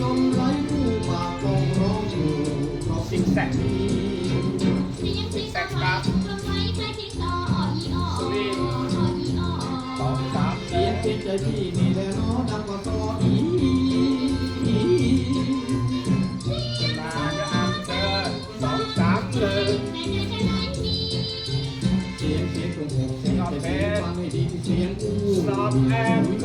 กองร้อยผู้ปากกองร้องอยู่เพราสิ่งแสกีสกครัอสามเสียงใจพี่นี่แหละเนาะงกว่าตออีมาจะอันเจอสองสามเลยเสียงเสียงตรงหัวเสียงเป็นฟังให้ดีเสียงอู้รอบแอมโก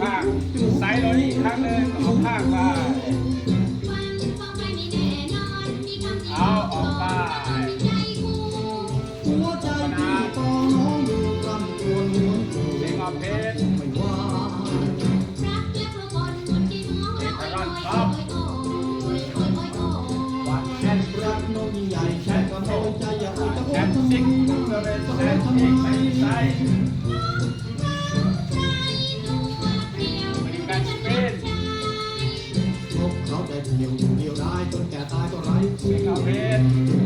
ข้างใส่เรานี่ครั้งเนึ่ออกข้างไปเอาออกไปเพลงออกเพลงแชมป์ซิกเลยแชมป์ซิกไม่ใช่ อยู่คนเดียวได้จนแก่ตายก็ไร้ที่เก่าเพชร